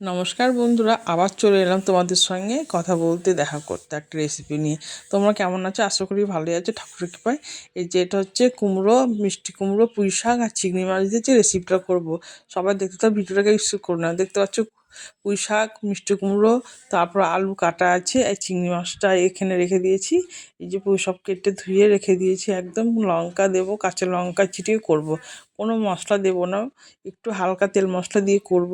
নমস্কার বন্ধুরা, আবার চলে এলাম তোমাদের সঙ্গে কথা বলতে, দেখা করতে একটা রেসিপি নিয়ে। তোমরা কেমন আছো? আশা করি ভালোই আছো। ঠাকুর কৃপায়। এই যে এটা হচ্ছে কুমড়ো, মিষ্টি কুমড়ো, পুঁই শাক আর চিংড়ি মাছ দিয়ে যে রেসিপিটা করব। সবাই দেখতে তো ভিডিওটাকে ইউজ করো না। দেখতে পাচ্ছ পুঁই শাক মিষ্টি কুমড়ো, তারপর আলু কাটা আছে, আর চিংড়ি মাছটা এখানে রেখে দিয়েছি। এই যে পুঁই সব কেটে ধুয়ে রেখে দিয়েছি একদম। লঙ্কা দেবো, কাঁচা লঙ্কা চিটিয়ে করব। কোনো মশলা দেবো না, একটু হালকা তেল মশলা দিয়ে করব।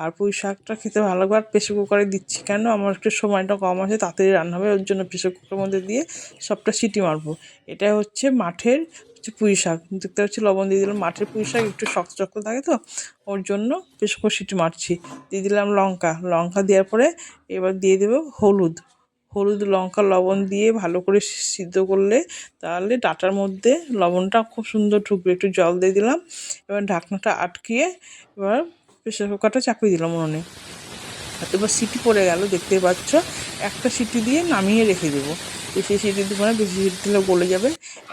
আর পুঁই শাকটা খেতে ভালো লাগে আর প্রেশার কুকারে দিচ্ছি কেন? আমার একটু সময়টা কম আছে, তাড়াতাড়ি রান্না হবে, ওর জন্য প্রেশার কুকারের মধ্যে দিয়ে সবটা সিটি মারবো। এটা হচ্ছে মাঠের হচ্ছে পুঁই শাক। দেখতে পাচ্ছি লবণ দিয়ে দিলাম মাঠের পুঁই শাক, একটু শক্ত শক্ত থাকে তো, ওর জন্য কুকার সিটি মারছি। দিয়ে দিলাম লঙ্কা। লঙ্কা দেওয়ার পরে এবার দিয়ে দেবো হলুদ। হলুদ, লঙ্কা, লবণ দিয়ে ভালো করে সিদ্ধ করলে তাহলে ডাটার মধ্যে লবণটা খুব সুন্দর ঢুকবে। একটু জল দিয়ে দিলাম, এবার ঢাকনাটা আটকিয়ে এবার প্রেশার কুকারটা চাপিয়ে দিলাম উনুনে। এবার সিটি পড়ে গেল দেখতে পাচ্ছ। একটা সিটি দিয়ে নামিয়ে রেখে দেবো। বেশি সিটি দিব না বেশি সিটি দিলে গলে যাবে।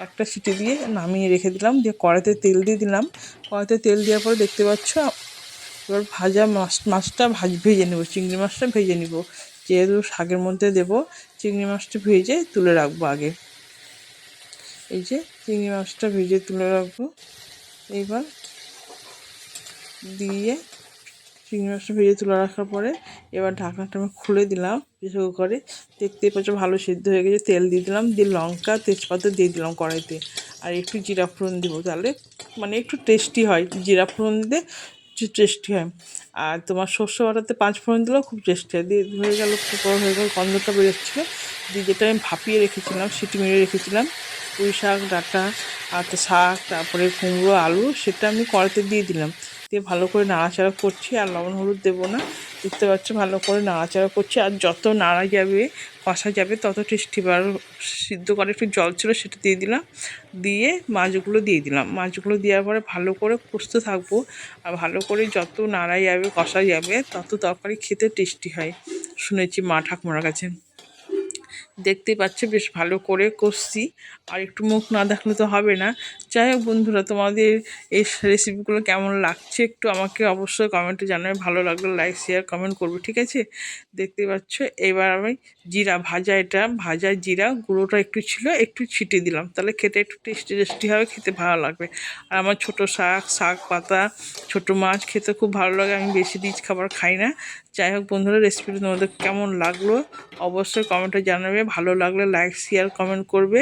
একটা সিটি দিয়ে নামিয়ে রেখে দিলাম, দিয়ে কড়াইতে তেল দিয়ে দিলাম। কড়াইতে তেল দেওয়ার পরে দেখতে পাচ্ছ, এবার ভাজা মাছ, মাছটা ভাজ, ভেজে নেব, চিংড়ি মাছটা ভেজে নিব। যেহেতু শাকের মধ্যে দেবো, চিংড়ি মাছটা ভেজে তুলে রাখব আগে। এই যে চিংড়ি মাছটা ভেজে তুলে রাখব। এইবার দিয়ে চিংড়ি মাছটা ভেজে তুলে রাখার পরে এবার ঢাকনাটা আমি খুলে দিলাম প্রেসার কুকারে দেখতে পাচ্ছ ভালো সিদ্ধ হয়ে গেছে, তেল দিয়ে দিলাম, দিয়ে লঙ্কা, তেজপাতা দিয়ে দিলাম কড়াইতে। আর একটু জিরা ফোড়ন দিব তাহলে মানে একটু টেস্টি হয়, জিরা ফোড়ন দিলে টেস্টি হয়। আর তোমার শস্য বাটাতে পাঁচ ফোড়ন দিলেও খুব টেস্টি হয়। দিয়ে হয়ে গেল কুকার হয়ে গেল গন্ধটা বেরোচ্ছিলো। দিয়ে যেটা আমি ভাপিয়ে রেখেছিলাম, সিটি মেরে রেখেছিলাম। পুঁই শাক, ডাঁটা, আর শাক, তারপরে কুমড়ো, আলু, সেটা আমি কড়াইতে দিয়ে দিলাম। দিয়ে ভালো করে নাড়াচাড়া করছি, আর লবণ হলুদ দেবো না। দেখতে পাচ্ছ ভালো করে নাড়াচাড়া করছি, আর যত নাড়া যাবে, কষা যাবে, তত টেস্টি বার। সিদ্ধ করে একটু জল ছিল, সেটা দিয়ে দিলাম। দিয়ে মাছগুলো দিয়ে দিলাম। মাছগুলো দেওয়ার পরে ভালো করে কষতে থাকব, আর ভালো করে যত নাড়া যাবে, কষা যাবে, তত তরকারি খেতে টেস্টি হয়, শুনেছি মা ঠাকুমার কাছে। দেখতে পাচ্ছে, বেশ ভালো করে কষছি। আর একটু মুখ না দেখলে তো হবে না। যাই হোক বন্ধুরা, তোমাদের এই রেসিপিগুলো কেমন লাগছে একটু আমাকে অবশ্যই কমেন্টে জানাবে। ভালো লাগলে লাইক শেয়ার কমেন্ট করবে, ঠিক আছে? দেখতে পাচ্ছ, এবার আমি জিরা ভাজা, এটা ভাজা জিরা গুঁড়োটা একটু ছিল, একটু ছিটিয়ে দিলাম। তাহলে খেতে একটু টেস্টি টেস্টি হবে, খেতে ভালো লাগবে। আর আমার ছোটো শাক শাক পাতা, ছোটো মাছ খেতে খুব ভালো লাগে, আমি বেশি রিচ খাবার খাই না। যাই হোক বন্ধুরা রেসিপিটা তোমাদের কেমন লাগল অবশ্যই কমেন্টে জানাবে। ভালো লাগলে লাইক শেয়ার কমেন্ট করবে।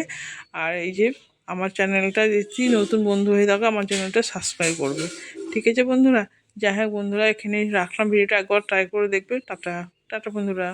আর এই যে আমার চ্যানেলটা যদি নতুন বন্ধু হয়ে থাকো, আমার চ্যানেলটা সাবস্ক্রাইব করবে। ঠিক আছে বন্ধুরা? যাই হোক বন্ধুরা এখানে রাখলাম। ভিডিওটা একবার ট্রাই করে দেখবে। টাটা। টাটা বন্ধুরা।